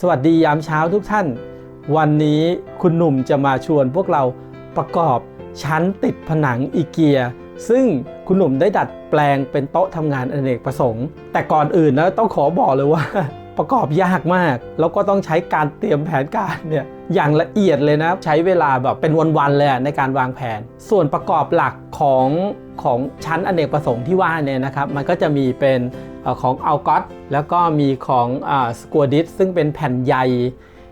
สวัสดียามเช้าทุกท่าน วันนี้คุณหนุ่มจะมาชวนพวกเราประกอบชั้นติดผนังอีเกีย ซึ่งคุณหนุ่มได้ดัดแปลงเป็นโต๊ะทำงานอเนกประสงค์ แต่ก่อนอื่นนะต้องขอบอกเลยว่า ประกอบยากมาก แล้วก็ต้องใช้การเตรียมแผนการเนี่ยอย่างละเอียดเลยนะ ใช้เวลาแบบเป็นวันๆเลยในการวางแผน ส่วนประกอบหลักของของชั้นอเนกประสงค์ที่ว่าเนี่ยนะครับ มันก็จะมีเป็น ของอัลกอตแล้วก็มีของสกัวดิสซึ่งเป็นแผ่นใย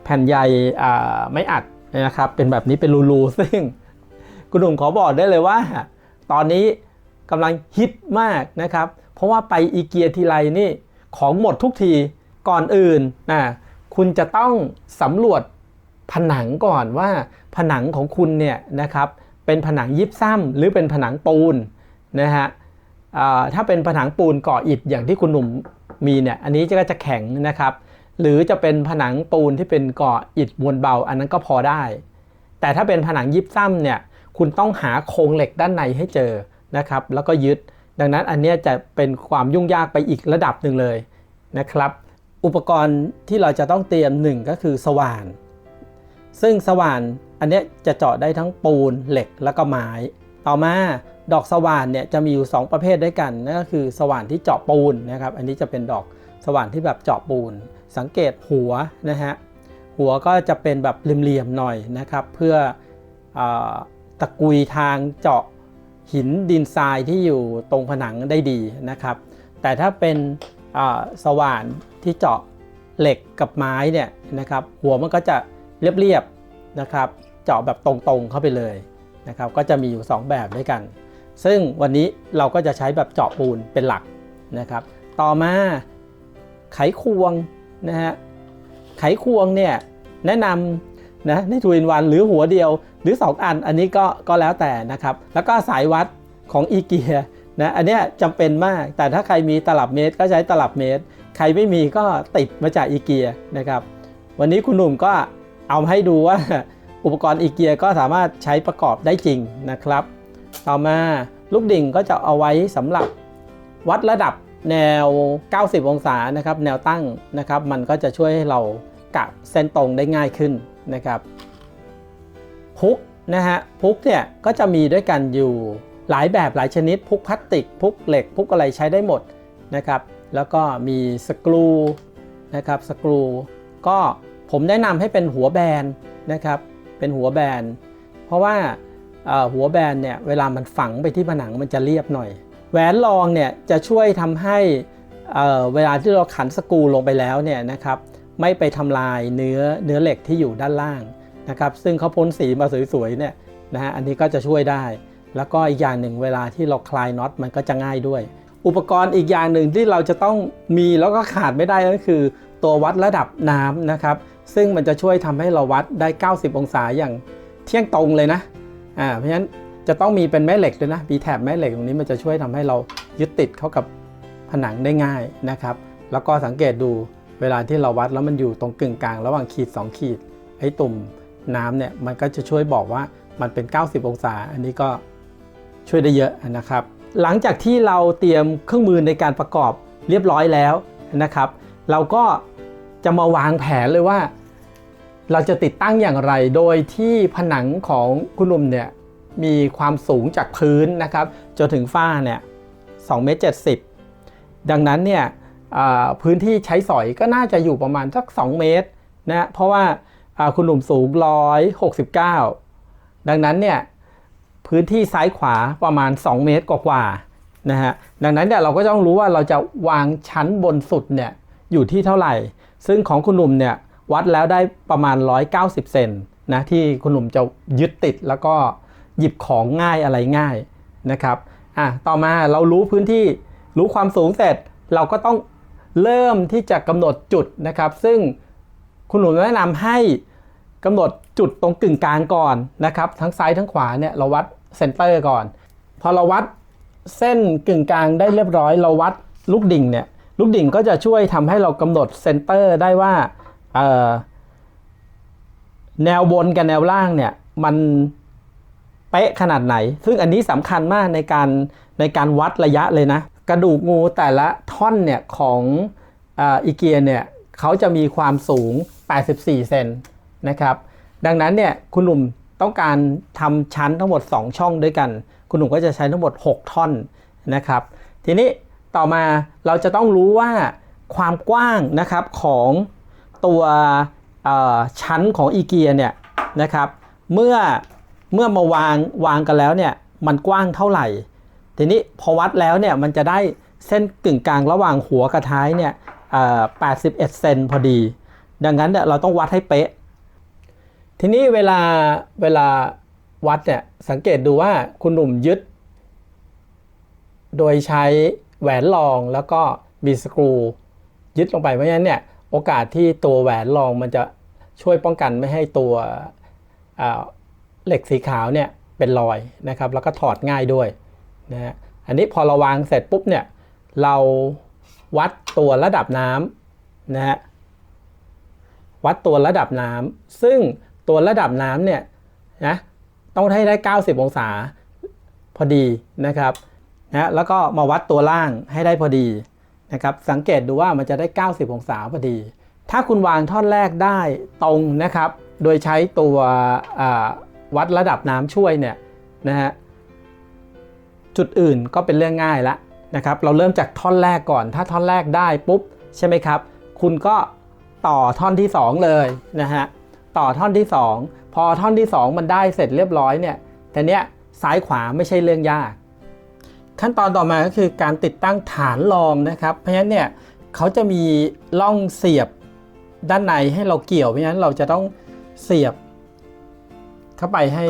แผ่นใยอ่ไม่อัดนะครับ เป็นแบบนี้เป็นรูๆซึ่งคุณหนุ่มขอบอกได้เลยว่า ตอนนี้กำลังฮิตมากนะครับ เพราะว่าไปอีเกียทีไรนี่ของหมดทุกทีก่อนอื่นนะคุณจะต้องสำรวจผนังก่อนว่าผนังของคุณเนี่ยนะครับเป็นผนังยิบซ้ำหรือเป็นผนังปูนนะฮะ ถ้าเป็นผนังปูนก่ออิฐอย่างที่คุณหนุ่มมีเนี่ยอันนี้ก็จะแข็งนะครับ หรือจะเป็นผนังปูนที่เป็นก่ออิฐมวลเบา อันนั้นก็พอได้ แต่ถ้าเป็นผนังยิบซ้ำเนี่ยคุณต้องหาโครงเหล็กด้านในให้เจอนะครับ แล้วก็ยึด ดังนั้นอันนี้จะเป็นความยุ่งยากไปอีกระดับหนึ่งเลยนะครับ อุปกรณ์ที่เราจะต้องเตรียมหนึ่งก็คือสว่าน ซึ่งสว่านอันนี้จะเจาะได้ทั้งปูนเหล็กแล้วก็ไม้ ต่อมา ดอกสว่านเนี่ยจะมีอยู่ 2 ประเภทด้วยกันนั่นก็คือสว่านที่เจาะปูนนะครับ อันนี้จะเป็นดอกสว่านที่แบบเจาะปูน สังเกตหัวนะฮะหัวก็จะเป็นแบบเหลี่ยมๆหน่อยนะครับ เพื่ออตะกุยทางเจาะหินดินทรายที่อยู่ตรงผนังได้ดีนะครับ แต่ถ้าเป็นสว่านที่เจาะเหล็กกับไม้เนี่ยนะครับ หัวมันก็จะเรียบๆนะครับ เจาะแบบตรงๆเข้าไปเลยนะครับ ก็จะมีอยู่ 2 แบบด้วยกัน ซึ่งวันนี้เราก็จะใช้แบบเจาะปูนเป็นหลักนะครับ ต่อมาไขควงนะฮะไขควงเนี่ยแนะนำนะในทูอินวันหรือหัวเดียวหรือ 2 อันอันนี้ก็ก็แล้วแต่นะครับ แล้วก็สายวัดของอีเกียนะอันเนี้ยจำเป็นมากแต่ถ้าใครมีตลับเมตรก็ใช้ตลับเมตร ใครไม่มีก็ติดมาจากอีเกียนะครับ วันนี้คุณหนุ่มก็เอามาให้ดูว่าอุปกรณ์อีเกียก็สามารถใช้ประกอบได้จริงนะครับ ต่อมาลูกดิ่งก็จะเอาไว้สำหรับวัดระดับแนว 90 องศานะครับแนวตั้งนะครับ มันก็จะช่วยให้เรากะเส้นตรงได้ง่ายขึ้นนะครับพุกนะฮะพุกเนี่ยก็จะมีด้วยกันอยู่หลายแบบหลายชนิด พุกพลาสติก พุกเหล็ก พุกอะไรใช้ได้หมดนะครับ แล้วก็มีสกรูนะครับสกรู ก็ผมแนะนำให้เป็นหัวแบนนะครับ เป็นหัวแบน เพราะว่า หัวแบนเนี่ยเวลามันฝังไปที่ผนังมันจะเรียบหน่อย แหวนรองเนี่ยจะช่วยทำให้เอ่อเวลาที่เราขันสกูลงไปแล้วเนี่ยนะครับไม่ไปทำลายเนื้อเนื้อเหล็กที่อยู่ด้านล่างนะครับซึ่งเขาพ่นสีมาสวยๆเนี่ยนะฮะอันนี้ก็จะช่วยได้ แล้วก็อีกอย่างหนึ่งเวลาที่เราคลายน็อตมันก็จะง่ายด้วย อุปกรณ์อีกอย่างหนึ่งที่เราจะต้องมีแล้วก็ขาดไม่ได้ก็คือ ตัววัดระดับน้ำนะครับ ซึ่งมันจะช่วยทำให้เราวัดได้ 90 องศาอย่างเที่ยงตรงเลยนะ อ่าเพราะฉะนั้นจะต้องมีเป็นแม่เหล็กด้วยนะมีแถบแม่เหล็กตรงนี้มันจะช่วยทำให้เรายึดติดเข้ากับผนังได้ง่ายนะครับ แล้วก็สังเกตดูเวลาที่เราวัดแล้วมันอยู่ตรงกึ่งกลางระหว่างขีด 2 ขีด ไอ้ตุ่มน้ำเนี่ยมันก็จะช่วยบอกว่ามันเป็น 90 องศา อันนี้ก็ช่วยได้เยอะนะครับ หลังจากที่เราเตรียมเครื่องมือในการประกอบเรียบร้อยแล้วนะครับ เราก็จะมาวางแผนเลยว่า เราจะติดตั้งอย่างไรโดยที่ผนังของคุณหนุ่มเนี่ยมีความสูงจากพื้นนะครับจนถึงฝ้าเนี่ย2เมตร70 ดังนั้นเนี่ยพื้นที่ใช้สอยก็น่าจะอยู่ประมาณสัก 2 เมตรนะเพราะว่าคุณหนุ่มสูง 169 ดังนั้นเนี่ยพื้นที่ซ้ายขวาประมาณ 2 เมตรกว่าๆนะฮะดังนั้นเนี่ยเราก็ต้องรู้ว่าเราจะวางชั้นบนสุดเนี่ยอยู่ที่เท่าไหร่ ซึ่งของคุณหนุ่มเนี่ย วัดแล้วได้ประมาณ 190 เซนนะที่คุณหนุ่มจะยึดติดแล้วก็หยิบของง่ายอะไรง่ายนะครับอะต่อมาเรารู้พื้นที่รู้ความสูงเสร็จ เราก็ต้องเริ่มที่จะกำหนดจุดนะครับ ซึ่งคุณหนุ่มแนะนำให้กำหนดจุดตรงกึ่งกลางก่อนนะครับ ทั้งซ้ายทั้งขวาเนี่ยเราวัดเซนเตอร์ก่อน พอเราวัดเส้นกึ่งกลางได้เรียบร้อย เราวัดลูกดิ่งเนี่ยลูกดิ่งก็จะช่วยทำให้เรากำหนดเซนเตอร์ได้ว่า แนวบนกับแนวล่างเนี่ยมันเป๊ะขนาดไหน ซึ่งอันนี้สำคัญมากในการในการวัดระยะเลยนะ กระดูกงูแต่ละท่อนเนี่ยของอีเกียเนี่ยเขาจะมีความสูง 84 เซนนะครับ ดังนั้นเนี่ยคุณหนุ่มต้องการทำชั้นทั้งหมด 2 ช่องด้วยกัน คุณหนุ่มก็จะใช้ทั้งหมด 6 ท่อนนะครับ ทีนี้ต่อมาเราจะต้องรู้ว่าความกว้างนะครับของ ตัวชั้นของอีเกียเนี่ยนะครับเมื่อเมื่อมาวางวางกันแล้วเนี่ยมันกว้างเท่าไหร่ ทีนี้พอวัดแล้วเนี่ยมันจะได้เส้นกึ่งกลางระหว่างหัวกับท้ายเนี่ยเอ่อ81เซนพอดี ดังนั้นเนี่ยเราต้องวัดให้เป๊ะ ทีนี้เวลาเวลาวัดเนี่ยสังเกตดูว่าคุณหนุ่มยึด โดยใช้แหวนรองแล้วก็มีสกรูยึดลงไปเพราะฉะนั้นเนี่ย โอกาสที่ตัวแหวนรองมันจะช่วยป้องกันไม่ให้ตัวเหล็กสีขาวเนี่ยเป็นรอยนะครับ แล้วก็ถอดง่ายด้วยนะฮะอันนี้พอเราวางเสร็จปุ๊บเนี่ยเราวัดตัวระดับน้ำนะฮะวัดตัวระดับน้ำซึ่งตัวระดับน้ำเนี่ยนะต้องให้ได้ 90 องศาพอดีนะครับนะแล้วก็มาวัดตัวล่างให้ได้พอดี นะครับสังเกตดูว่ามันจะได้ 90 องศาพอดี ถ้าคุณวางท่อนแรกได้ตรงนะครับ โดยใช้ตัววัดระดับน้ำช่วยเนี่ยนะฮะจุดอื่นก็เป็นเรื่องง่ายละนะครับเราเริ่มจากท่อนแรกก่อน ถ้าท่อนแรกได้ปุ๊บใช่ไหมครับ คุณก็ต่อท่อนที่ 2 เลยนะฮะต่อท่อนที่ 2 พอท่อนที่ 2 มันได้เสร็จเรียบร้อยเนี่ยแต่เนี้ยซ้ายขวาไม่ใช่เรื่องยาก ขั้นตอนต่อมาก็คือการติดตั้งฐานรองนะครับ เพราะฉะนั้นเนี่ยเขาจะมีร่องเสียบด้านในให้เราเกี่ยว เพราะฉะนั้นเราจะต้องเสียบ เข้าไปให้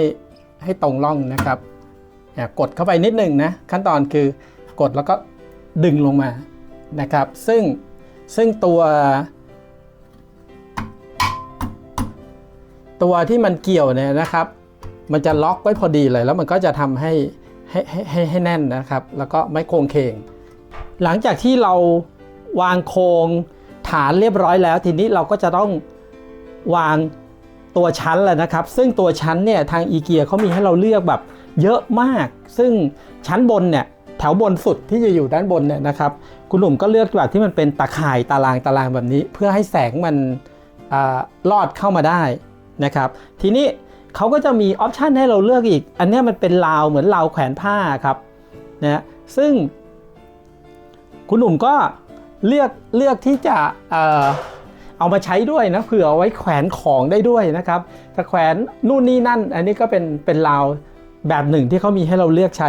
ให้ตรงร่องนะครับกดเข้าไปนิดหนึ่งนะขั้นตอนคือกดแล้วก็ดึงลงมานะครับ ซึ่งซึ่งตัว ตัวที่มันเกี่ยวเนี่ยนะครับ มันจะล็อกไว้พอดีเลยแล้วมันก็จะทำให้ ให้ให้ให้แน่นนะครับ แล้วก็ไม่โครงเคง หลังจากที่เราวางโครงฐานเรียบร้อยแล้ว ทีนี้เราก็จะต้องวางตัวชั้นแหละนะครับ ซึ่งตัวชั้นเนี่ยทางอีเกียเขามีให้เราเลือกแบบเยอะมาก ซึ่งชั้นบนเนี่ยแถวบนสุดที่จะอยู่ด้านบนเนี่ยนะครับ คุณหนุ่มก็เลือกแบบที่มันเป็นตะข่ายตารางตารางแบบนี้ เพื่อให้แสงมันอลอดเข้ามาได้นะครับ ทีนี้ เขาก็จะมีออปชันให้เราเลือกอีก อันนี้มันเป็นราวเหมือนราวแขวนผ้าครับนะซึ่ง คุณหนุ่มก็เลือกเลือกที่จะเอ่อเอามาใช้ด้วยนะเผื่อเอาไว้แขวนของได้ด้วยนะครับถ้าแขวนนู่นนี่นั่น อันนี้ก็เป็นเป็นราวแบบหนึ่งที่เขามีให้เราเลือกใช้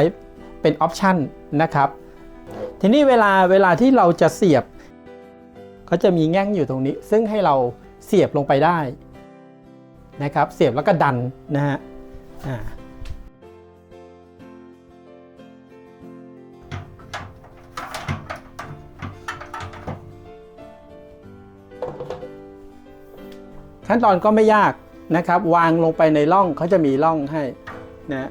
เป็นออปชันนะครับ ทีนี้เวลาเวลาที่เราจะเสียบก็จะมีแง่งอยู่ตรงนี้ ซึ่งให้เราเสียบลงไปได้ นะครับเสียบแล้วก็ดันนะฮะขั้นตอนก็ไม่ยากนะครับ วางลงไปในร่องเขาจะมีร่องให้นะ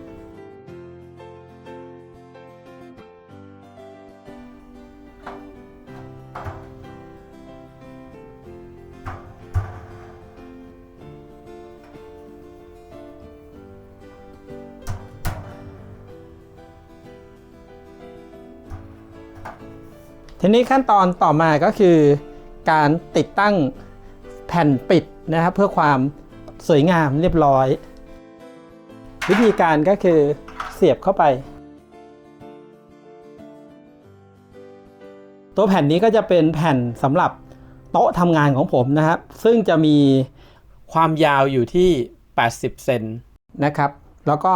ทีนี้ขั้นตอนต่อมาก็คือการติดตั้งแผ่นปิดนะครับ เพื่อความสวยงามเรียบร้อย วิธีการก็คือเสียบเข้าไป ตัวแผ่นนี้ก็จะเป็นแผ่นสำหรับโต๊ะทำงานของผมนะครับ ซึ่งจะมีความยาวอยู่ที่ 80 เซนนะครับ แล้วก็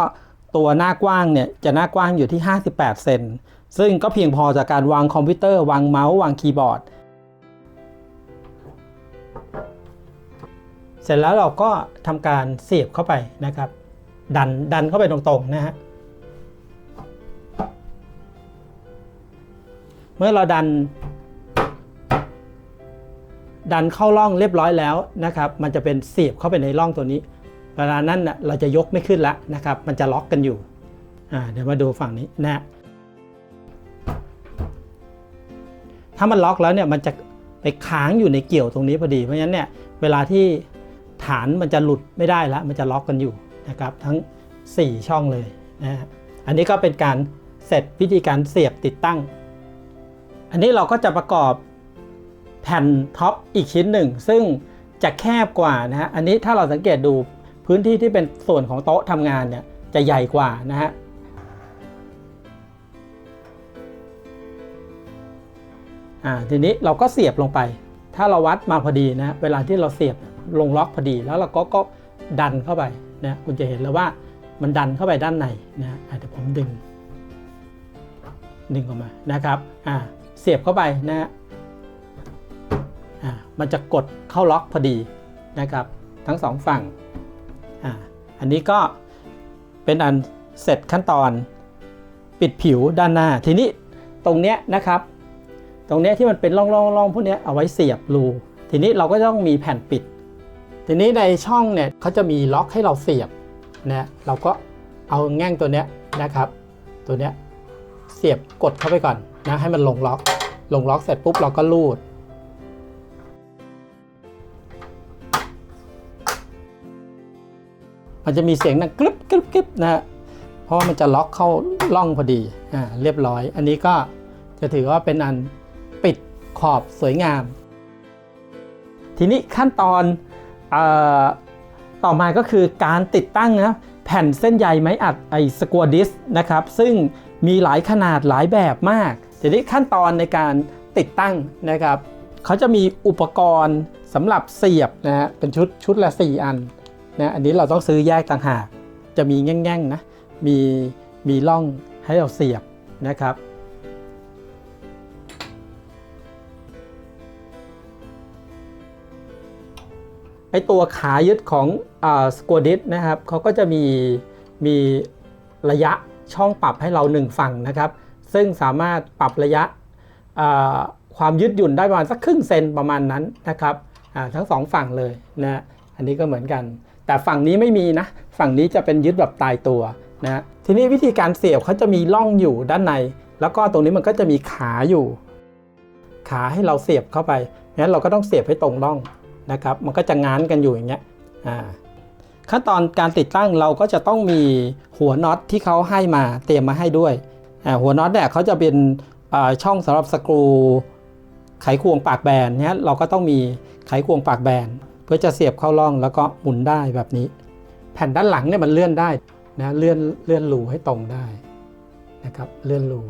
ตัวหน้ากว้างเนี่ยจะหน้ากว้างอยู่ที่ 58 เซน ซึ่งก็เพียงพอจากการวางคอมพิวเตอร์วางเมาส์วางคีย์บอร์ด เสร็จแล้วเราก็ทำการเสียบเข้าไปนะครับ ดันดันเข้าไปตรงๆนะฮะเมื่อเราดัน ดันเข้าร่องเรียบร้อยแล้วนะครับ มันจะเป็นเสียบเข้าไปในร่องตัวนี้ เวลานั้นเราจะยกไม่ขึ้นแล้วนะครับ มันจะล็อกกันอยู่เดี๋ยวมาดูฝั่งนี้นะ ถ้ามันล็อกแล้วเนี่ยมันจะไปค้างอยู่ในเกี่ยวตรงนี้พอดี เพราะฉะนั้นเนี่ยเวลาที่ฐานมันจะหลุดไม่ได้แล้วมันจะล็อกกันอยู่นะครับทั้ง 4 ช่องเลยนะฮะอันนี้ก็เป็นการเสร็จวิธีการเสียบติดตั้ง อันนี้เราก็จะประกอบแผ่นท็อปอีกชิ้นหนึ่ง ซึ่งจะแคบกว่านะฮะอันนี้ถ้าเราสังเกตดูพื้นที่ที่เป็นส่วนของโต๊ะทำงานเนี่ยจะใหญ่กว่านะฮะ อ่าทีนี้เราก็เสียบลงไป ถ้าเราวัดมาพอดีนะเวลาที่เราเสียบลงล็อกพอดี แล้วเราก็ก็ดันเข้าไปนะคุณจะเห็นแล้วว่ามันดันเข้าไปด้านในนะอะเดี๋ยวผมดึง ดึงออกมานะครับอ่าเสียบเข้าไปนะฮะอ่ามันจะกดเข้าล็อกพอดีนะครับ ทั้งสองฝั่งอ่าอันนี้ก็เป็นอันเสร็จขั้นตอนปิดผิวด้านหน้าทีนี้ตรงเนี้ยนะครับ ตรงนี้ที่มันเป็นร่องๆๆพวกนี้เอาไว้เสียบรู ทีนี้เราก็ต้องมีแผ่นปิด ทีนี้ในช่องเนี่ยเขาจะมีล็อกให้เราเสียบนะเราก็เอาแง่งตัวเนี้ยนะครับ ตัวเนี้ยเสียบกดเข้าไปก่อนนะให้มันลงล็อก ลงล็อกเสร็จปุ๊บเราก็ลูด มันจะมีเสียงดังกรึบกรึบกรึบนะฮะเพราะว่ามันจะล็อกเข้าล่องพอดีอ่าเรียบร้อย อันนี้ก็จะถือว่าเป็นอัน ขอบสวยงาม ทีนี้ขั้นตอนออต่อมาก็คือการติดตั้งนะแผ่นเส้นใยไม้อัดไอสกัวดิสนะครับ ซึ่งมีหลายขนาดหลายแบบมาก ทีนี้ขั้นตอนในการติดตั้งนะครับเขาจะมีอุปกรณ์สำหรับเสียบนะฮะเป็นชุดชุดละ 4 อันนะอันนี้เราต้องซื้อแยกต่างหาก จะมีแง่งๆนะมีมีร่องให้เราเสียบนะครับ ไอตัวขายึดของสกวดิสนะครับเขาก็จะมีมีระยะช่องปรับให้เรา 1 ฝั่งนะครับ ซึ่งสามารถปรับระยะความยืดหยุ่นได้ประมาณสักครึ่งเซนประมาณนั้นนะครับทั้งสองฝั่งเลยนะอันนี้ก็เหมือนกัน แต่ฝั่งนี้ไม่มีนะ ฝั่งนี้จะเป็นยึดแบบตายตัวนะทีนี้วิธีการเสียบเขาจะมีร่องอยู่ด้านใน แล้วก็ตรงนี้มันก็จะมีขาอยู่ ขาให้เราเสียบเข้าไปงั้นเราก็ต้องเสียบให้ตรงร่อง นะครับ มันก็จะง้านกันอยู่อย่างเงี้ยขั้นตอนการติดตั้งเราก็จะต้องมีหัวน็อตที่เขาให้มาเตรียมมาให้ด้วย หัวน็อตเนี่ยเขาจะเป็นช่องสำหรับสกรูไขควงปากแบนเนี่ยเราก็ต้องมีไขควงปากแบนเพื่อจะเสียบเข้าร่องแล้วก็หมุนได้แบบนี้ แผ่นด้านหลังเนี่ยมันเลื่อนได้นะเลื่อนเลื่อนรูให้ตรงได้นะครับเลื่อนรู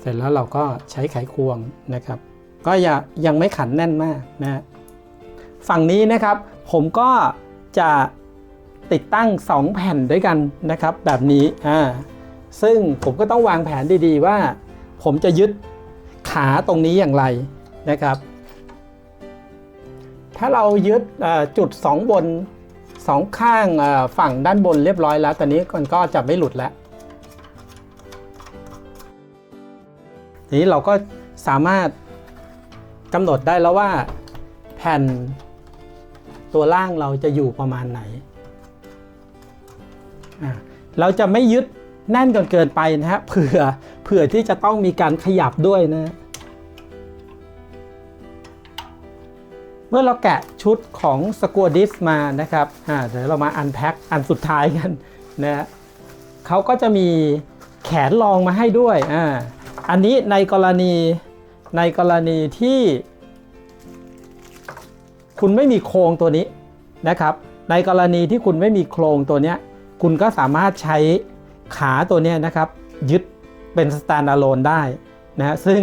เสร็จแล้วเราก็ใช้ไขควงนะครับ ก็อย่ายังไม่ขันแน่นมากนะฝั่งนี้นะครับผมก็จะติดตั้ง 2 แผ่นด้วยกันนะครับ แบบนี้อ่าซึ่งผมก็ต้องวางแผนดีๆว่า ผมจะยึดขาตรงนี้อย่างไรนะครับ ถ้าเรายึดจุด 2 บน 2 ข้างฝั่งด้านบนเรียบร้อยแล้ว ตอนนี้มันก็จะไม่หลุดแล้ว ทีนี้เราก็สามารถกำหนดได้แล้วว่าแผ่นตัวล่างเราจะอยู่ประมาณไหน เราจะไม่ยึดแน่นจนเกินไปนะฮะเผื่อเผื่อที่จะต้องมีการขยับด้วยนะ เมื่อเราแกะชุดของสกัวดิสมานะครับอ่าเดี๋ยวเรามาอันแพ็คอันสุดท้ายกันนะฮะเขาก็จะมีแขนรองมาให้ด้วยอ่า อันนี้ในกรณีในกรณีที่ คุณไม่มีโครงตัวนี้นะครับ ในกรณีที่คุณไม่มีโครงตัวนี้คุณก็สามารถใช้ขาตัวนี้นะครับ ยึดเป็น standalone ได้นะฮะซึ่ง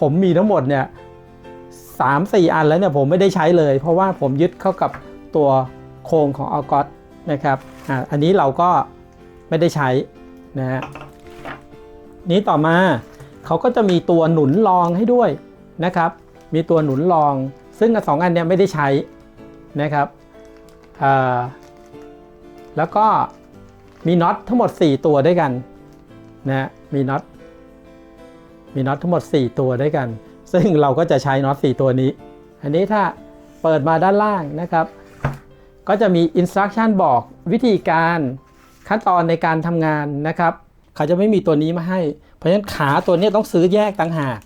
ผมมีทั้งหมดเนี่ยสามสี่อันแล้วเนี่ยผมไม่ได้ใช้เลย เพราะว่าผมยึดเข้ากับตัวโครงของออกอสนะครับอ่าอันนี้เราก็ไม่ได้ใช้นะฮะนี้ต่อมา เขาก็จะมีตัวหนุนรองให้ด้วยนะครับ มีตัวหนุนรอง ซึ่งสองอันเนี้ยไม่ได้ใช้นะครับแล้วก็มีน็อตทั้งหมด 4 ตัวด้วยกันนะมีน็อตมีน็อตทั้งหมด 4 ตัวด้วยกัน ซึ่งเราก็จะใช้น็อต4ตัวนี้ อันนี้ถ้าเปิดมาด้านล่างนะครับ ก็จะมีอินสตรั c ชั่นบอกวิธีการขั้นตอนในการทำงานนะครับ เขาจะไม่มีตัวนี้มาให้ ราะฉะนั้นขาตัวนี้ต้องซื้อแยกต่างหาก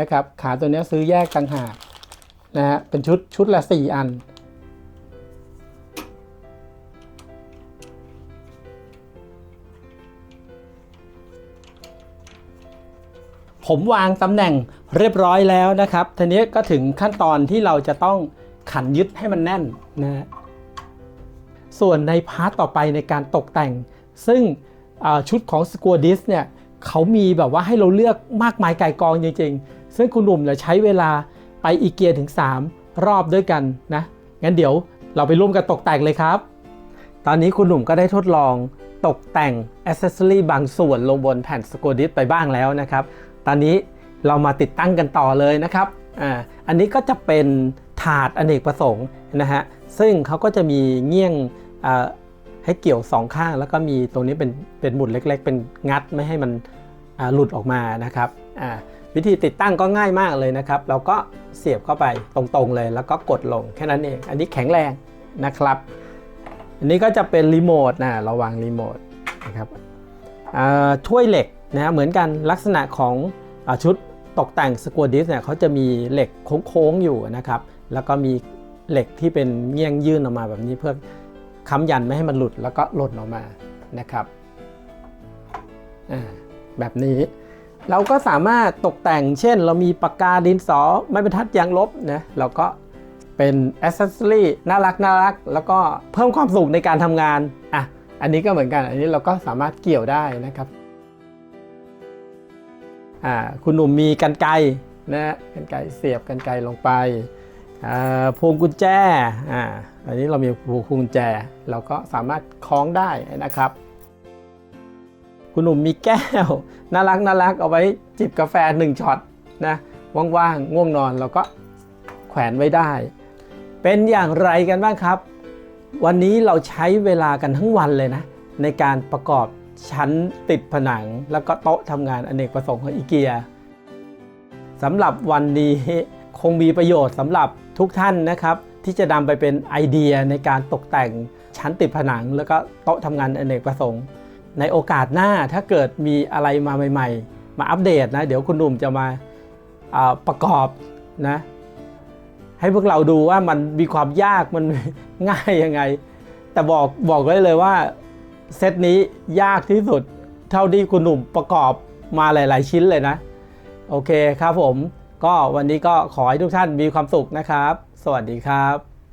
นะครับ ขาตัวนี้ซื้อแยกต่างหากนะฮะเป็นชุดชุดละ 4 อันผมวางตำแหน่งเรียบร้อยแล้วนะครับ ทีนี้ก็ถึงขั้นตอนที่เราจะต้องขันยึดให้มันแน่นนะฮะส่วนในพาร์ตต่อไปในการตกแต่ง ซึ่งชุดของ s q u a d i s เนี่ย เขามีแบบว่าให้เราเลือกมากมายไก่กองจริงๆ ซึ่งคุณหนุ่มเนี่ยใช้เวลาไปอีเกียถึง 3 รอบด้วยกันนะ งั้นเดี๋ยวเราไปร่วมกันตกแต่งเลยครับ ตอนนี้คุณหนุ่มก็ได้ทดลองตกแต่งอ c เซสซอรีบางส่วนลงบนแผ่นสโกดิสไปบ้างแล้วนะครับ ตอนนี้เรามาติดตั้งกันต่อเลยนะครับ อ่า อันนี้ก็จะเป็นถาดอเนกประสงค์นะฮะ ซึ่งเขาก็จะมีเงี้ยง ให้เกี่ยวสองข้าง แล้วก็มีตรงนี้เป็นเป็นหมุดเล็ก ๆ เป็นงัดไม่ให้มันหลุดออกมานะครับวิธีติดตั้งก็ง่ายมากเลยนะครับ เราก็เสียบเข้าไปตรงๆเลย แล้วก็กดลงแค่นั้นเอง อันนี้แข็งแรงนะครับ อันนี้ก็จะเป็นรีโมทนะเราวางรีโมทนะครับอ่าถ้วยเหล็กนะเหมือนกันลักษณะของอชุดตกแต่งสก u วดิสเนี่ยเขาจะมีเหล็กโค้งๆอยู่นะครับ แล้วก็มีเหล็กที่เป็นเงี้ยงยื่นออกมาแบบนี้เพื่อ ค้ำยันไม่ให้มันหลุดแล้วก็หล่นออกมานะครับแบบนี้เราก็สามารถตกแต่งเช่น เรามีปากกาดินสอไม้บรรทัดยางลบนะเราก็เป็นอ c เซสซอรีน่ารักน่ารัก แล้วก็เพิ่มความสุขในการทำงานอะอันนี้ก็เหมือนกัน อันนี้เราก็สามารถเกี่ยวได้นะครับอ่าคุณหนุ่มมีกันไกรนะกันไกรเสียบกันไกรลงไป พวงกุญแจอ่าอันนี้เรามีพวงกุญแจ เราก็สามารถคล้องได้นะครับ คุณหนุ่มมีแก้ว น่ารักน่ารักเอาไว้จิบกาแฟหนึ่งช็อตนะว่างๆง่วงนอนเราก็แขวนไว้ได้ เป็นอย่างไรกันบ้างครับ วันนี้เราใช้เวลากันทั้งวันเลยนะ ในการประกอบชั้นติดผนัง แล้วก็โต๊ะทำงานอเนกประสงค์ของอีเกียสำหรับวันนี้ คงมีประโยชน์สำหรับทุกท่านนะครับ ที่จะนำไปเป็นไอเดียในการตกแต่งชั้นติดผนัง แล้วก็โต๊ะทำงานอเนกประสงค์ ในโอกาสหน้าถ้าเกิดมีอะไรมาใหม่ ๆ มาอัปเดตนะ เดี๋ยวคุณหนุ่มจะมาาประกอบนะให้พวกเราดูว่ามันมีความยากมันง่ายยังไง แต่บอกบอกไว้เลยว่าเซตนี้ยากที่สุดเท่าที่คุณหนุ่มประกอบมาหลาย ๆ ชิ้นเลยนะ โอเคครับผม ก็วันนี้ก็ขอให้ทุกท่านมีความสุขนะครับ สวัสดีครับ